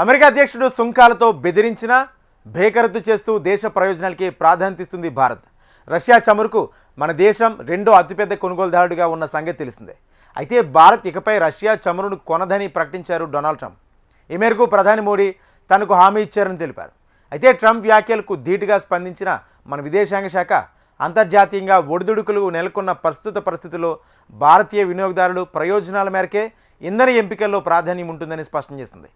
America అధ్యక్షుడు సుంకాలతో బెదిరించినా భేకరత్తు చేస్తూ దేశ ప్రయోజనాలకి ప్రాధాన్యత ఇస్తుంది భారత్. రష్యా చమురుకు మన దేశం రెండో అతిపెద్ద కొనుగోలుదారుడిగా ఉన్న సంగతి తెలిసిందే. అయితే భారత్ ఇకపై రష్యా చమురును కొనదని ప్రకటించారు డొనాల్డ్ ట్రంప్. ఈ మేరకు ప్రధాని మోడీ తనకు హామీ ఇచ్చారని తెలిపారు. అయితే ట్రంప్ వ్యాఖ్యలకు ధీటుగా స్పందించిన మన విదేశాంగ శాఖ అంతర్జాతీయంగా ఒడిదుడుకులు నెలకొన్న ప్రస్తుత పరిస్థితుల్లో భారతీయ వినియోగదారులు ప్రయోజనాల మేరకే ఇంధన ఎంపికల్లో ప్రాధాన్యం ఉంటుందని స్పష్టం చేసింది.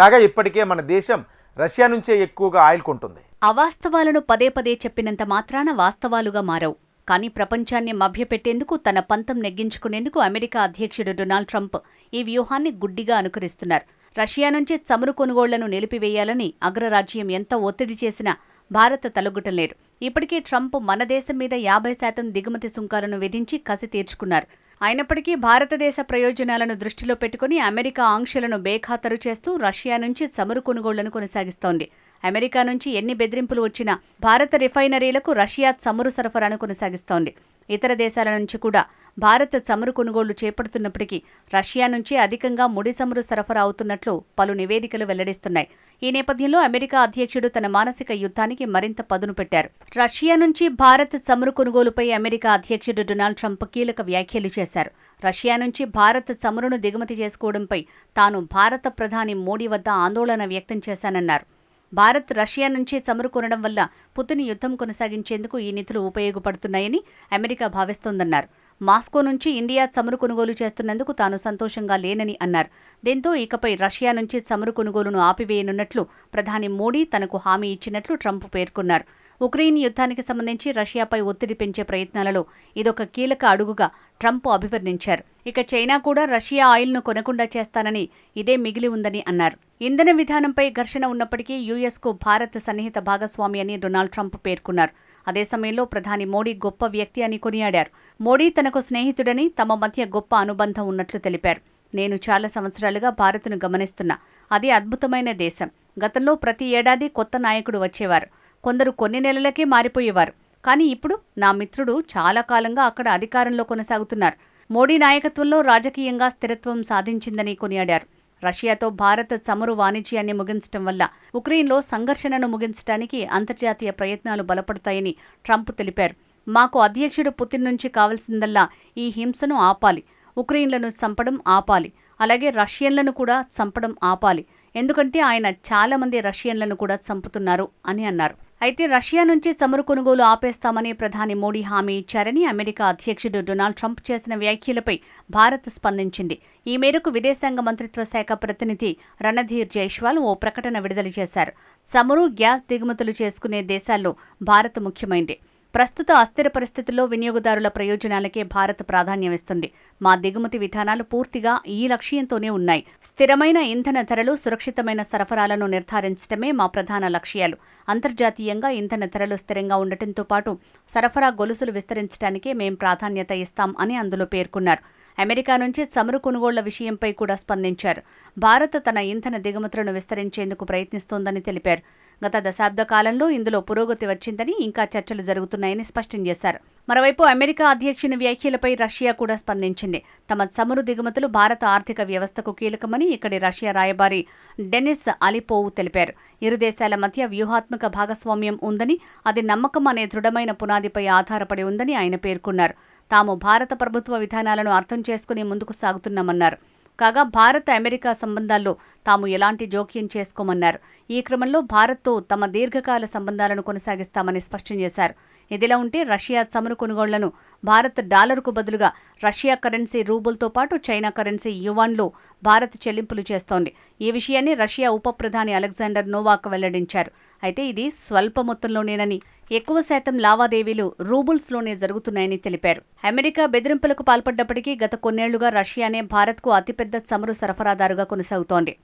కాగా ఇప్పటికే మన దేశం రష్యా నుంచే ఎక్కువగా ఆయిల్ కొంటుంది. అవాస్తవాలను పదే పదే చెప్పినంత మాత్రాన వాస్తవాలుగా మారవు. కానీ ప్రపంచాన్ని మభ్యపెట్టేందుకు తన పంతం నెగ్గించుకునేందుకు అమెరికా అధ్యక్షుడు డొనాల్డ్ ట్రంప్ ఈ వ్యూహాన్ని గుడ్డిగా అనుకరిస్తున్నారు. రష్యా నుంచి చమురు కొనుగోళ్ళను నిలిపివేయాలని అగ్రరాజ్యం ఎంత ఒత్తిడి చేసినా భారత్ లేదు. ఇప్పటికే ట్రంప్ మన దేశం మీద యాభై శాతం దిగుమతి సుంకాలను విధించి కసి తీర్చుకున్నారు. అయినప్పటికీ భారతదేశ ప్రయోజనాలను దృష్టిలో పెట్టుకుని అమెరికా ఆంక్షలను బేఖాతరు చేస్తూ రష్యా నుంచి చమురు కొనుగోళ్ళను కొనసాగిస్తోంది. అమెరికా నుంచి ఎన్ని బెదిరింపులు వచ్చినా భారత రిఫైనరీలకు రష్యా చమురు సరఫరాను కొనసాగిస్తోంది. ఇతర దేశాల నుంచి కూడా భారత్ చమురు కొనుగోళ్ళు చేపడుతున్నప్పటికీ రష్యా నుంచి అధికంగా ముడి చమురు సరఫరా అవుతున్నట్లు పలు నివేదికలు వెల్లడిస్తున్నాయి. ఈ నేపథ్యంలో అమెరికా అధ్యక్షుడు తన మానసిక యుద్ధానికి మరింత పదును పెట్టారు. రష్యా నుంచి భారత్ చమురు కొనుగోలుపై అమెరికా అధ్యక్షుడు డొనాల్డ్ ట్రంప్ కీలక వ్యాఖ్యలు చేశారు. రష్యా నుంచి భారత్ చమురును దిగుమతి చేసుకోవడంపై తాను భారత ప్రధాని మోడీ వద్ద ఆందోళన వ్యక్తం చేశానన్నారు. భారత్ రష్యా నుంచి చమురు కొనడం వల్ల పుతిన్ యుద్ధం కొనసాగించేందుకు ఈ నిధులు ఉపయోగపడుతున్నాయని అమెరికా భావిస్తోందన్నారు. మాస్కో నుంచి ఇండియా చమురు కొనుగోలు చేస్తున్నందుకు తాను సంతోషంగా లేనని అన్నారు. దీంతో ఇకపై రష్యా నుంచి చమురు కొనుగోలును ఆపివేయనున్నట్లు ప్రధాని మోడీ తనకు హామీ ఇచ్చినట్లు ట్రంప్ పేర్కొన్నారు. ఉక్రెయిన్ యుద్ధానికి సంబంధించి రష్యాపై ఒత్తిడి పెంచే ప్రయత్నాలలో ఇదొక కీలక అడుగుగా ట్రంప్ అభివర్ణించారు. ఇక చైనా కూడా రష్యా ఆయిల్ను కొనకుండా చేస్తానని ఇదే మిగిలి ఉందని అన్నారు. ఇంధన విధానంపై ఘర్షణ ఉన్నప్పటికీ యుఎస్కు భారత్ సన్నిహిత భాగస్వామి అని డొనాల్డ్ ట్రంప్ పేర్కొన్నారు. అదే సమయంలో ప్రధాని మోడీ గొప్ప వ్యక్తి అని కొనియాడారు. మోడీ తనకు స్నేహితుడని తమ మధ్య గొప్ప అనుబంధం ఉన్నట్లు తెలిపారు. నేను చాలా సంవత్సరాలుగా భారత్ను గమనిస్తున్నా. అది అద్భుతమైన దేశం. గతంలో ప్రతి ఏడాది కొత్త నాయకుడు వచ్చేవారు. కొందరు కొన్ని నెలలకే మారిపోయేవారు. కానీ ఇప్పుడు నా మిత్రుడు చాలా కాలంగా అక్కడ అధికారంలో కొనసాగుతున్నారు. మోడీ నాయకత్వంలో రాజకీయంగా స్థిరత్వం సాధించిందని కొనియాడారు. రష్యాతో భారత్ చమురు వాణిజ్యాన్ని ముగించడం వల్ల ఉక్రెయిన్లో సంఘర్షణను ముగించడానికి అంతర్జాతీయ ప్రయత్నాలు బలపడతాయని ట్రంప్ తెలిపారు. మాకు అధ్యక్షుడు పుతిన్ నుంచి కావలసిందల్లా ఈ హింసను ఆపాలి. ఉక్రెయిన్లను చంపడం ఆపాలి. అలాగే రష్యన్లను కూడా చంపడం ఆపాలి. ఎందుకంటే ఆయన చాలా మంది రష్యన్లను కూడా చంపుతున్నారు అని అన్నారు. అయితే రష్యా నుంచి చమురు కొనుగోలు ఆపేస్తామని ప్రధాని మోడీ హామీ ఇచ్చారని అమెరికా అధ్యక్షుడు డొనాల్డ్ ట్రంప్ చేసిన వ్యాఖ్యలపై భారత్ స్పందించింది. ఈ మేరకు విదేశాంగ మంత్రిత్వ శాఖ ప్రతినిధి రణధీర్ జైష్వాల్ ఓ ప్రకటన విడుదల చేశారు. చమురు గ్యాస్ దిగుమతులు చేసుకునే దేశాల్లో భారత్ ముఖ్యమైంది. ప్రస్తుత అస్థిర పరిస్థితుల్లో వినియోగదారుల ప్రయోజనాలకే భారత్ ప్రాధాన్యమిస్తుంది మా దిగుమతి విధానాలు పూర్తిగా ఈ లక్ష్యంతోనే ఉన్నాయి. స్థిరమైన ఇంధన ధరలు సురక్షితమైన సరఫరాలను నిర్ధారించడమే మా ప్రధాన లక్ష్యాలు. అంతర్జాతీయంగా ఇంధన ధరలు స్థిరంగా ఉండటంతో పాటు సరఫరా గొలుసులు విస్తరించడానికే మేం ప్రాధాన్యత ఇస్తాం అని అందులో పేర్కొన్నారు. అమెరికా నుంచి చమురు కొనుగోళ్ళ విషయంపై కూడా స్పందించారు. భారత్ తన ఇంధన దిగుమతులను విస్తరించేందుకు ప్రయత్నిస్తోందని తెలిపారు. గత దశాబ్ద కాలంలో ఇందులో పురోగతి వచ్చిందని ఇంకా చర్చలు జరుగుతున్నాయని స్పష్టం చేశారు. మరోవైపు అమెరికా అధ్యక్షుని వ్యాఖ్యలపై రష్యా కూడా స్పందించింది. తమ చమురు దిగుమతులు భారత ఆర్థిక వ్యవస్థకు కీలకమని ఇక్కడి రష్యా రాయబారి డెనిస్ అలిపోవ్ తెలిపారు. ఇరు దేశాల మధ్య వ్యూహాత్మక భాగస్వామ్యం ఉందని అది నమ్మకం అనే దృఢమైన పునాదిపై ఆధారపడి ఉందని ఆయన పేర్కొన్నారు. తాము భారత ప్రభుత్వ విధానాలను అర్థం చేసుకుని ముందుకు సాగుతున్నామన్నారు. కాగా భారత్ అమెరికా సంబంధాల్లో తాము ఎలాంటి జోక్యం చేసుకోమన్నారు. ఈ క్రమంలో భారత్తో తమ దీర్ఘకాల సంబంధాలను కొనసాగిస్తామని స్పష్టం చేశారు. ఇదిలా ఉంటే రష్యా చమురు కొనుగోళ్ళను భారత్ డాలర్కు బదులుగా రష్యా కరెన్సీ రూబుల్తో పాటు చైనా కరెన్సీ యువాన్లో భారత్ చెల్లింపులు చేస్తోంది. ఈ విషయాన్ని రష్యా ఉప ప్రధాని అలెగ్జాండర్ నోవాక్ వెల్లడించారు. అయితే ఇది స్వల్ప మొత్తంలోనేనని ఎక్కువ శాతం లావాదేవీలు రూబుల్స్లోనే జరుగుతున్నాయని తెలిపారు. అమెరికా బెదిరింపులకు పాల్పడ్డప్పటికీ గత కొన్నేళ్ళుగా రష్యానే భారత్కు అతిపెద్ద చమురు సరఫరాదారుగా కొనసాగుతోంది.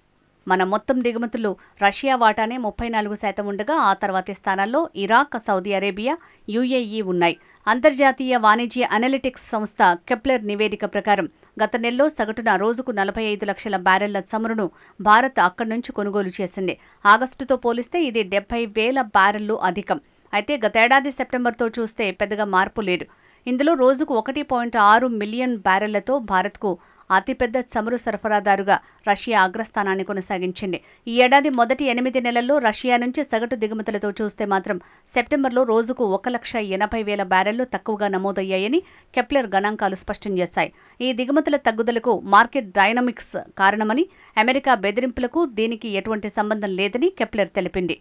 మన మొత్తం దిగుమతులు రష్యా వాటానే ముప్పై నాలుగు శాతం ఉండగా ఆ తర్వాతి స్థానాల్లో ఇరాక్ సౌదీ అరేబియా యుఏఈ ఉన్నాయి. అంతర్జాతీయ వాణిజ్య అనలిటిక్స్ సంస్థ కెప్లర్ నివేదిక ప్రకారం గత నెలలో సగటున రోజుకు నలభై ఐదు లక్షల బ్యారెళ్ళ చమురును భారత్ అక్కడి నుంచి కొనుగోలు చేసింది. ఆగస్టుతో పోలిస్తే ఇది డెబ్బై వేల బ్యారెళ్ళు అధికం. అయితే గతేడాది సెప్టెంబర్తో చూస్తే పెద్దగా మార్పు లేదు. ఇందులో రోజుకు ఒకటి పాయింట్ ఆరు మిలియన్ బ్యారెళ్ళతో భారత్కు అతిపెద్ద చమురు సరఫరాదారుగా రష్యా అగ్రస్థానాన్ని కొనసాగించింది. ఈ ఏడాది మొదటి ఎనిమిది నెలల్లో రష్యా నుంచి సగటు దిగుమతులతో చూస్తే మాత్రం సెప్టెంబర్లో రోజుకు ఒక లక్ష ఎనభై వేల బ్యారెళ్ళు తక్కువగా నమోదయ్యాయని కెప్లర్ గణాంకాలు స్పష్టం చేశాయి. ఈ దిగుమతుల తగ్గుదలకు మార్కెట్ డైనమిక్స్ కారణమని అమెరికా బెదిరింపులకు దీనికి ఎటువంటి సంబంధం లేదని కెప్లర్ తెలిపింది.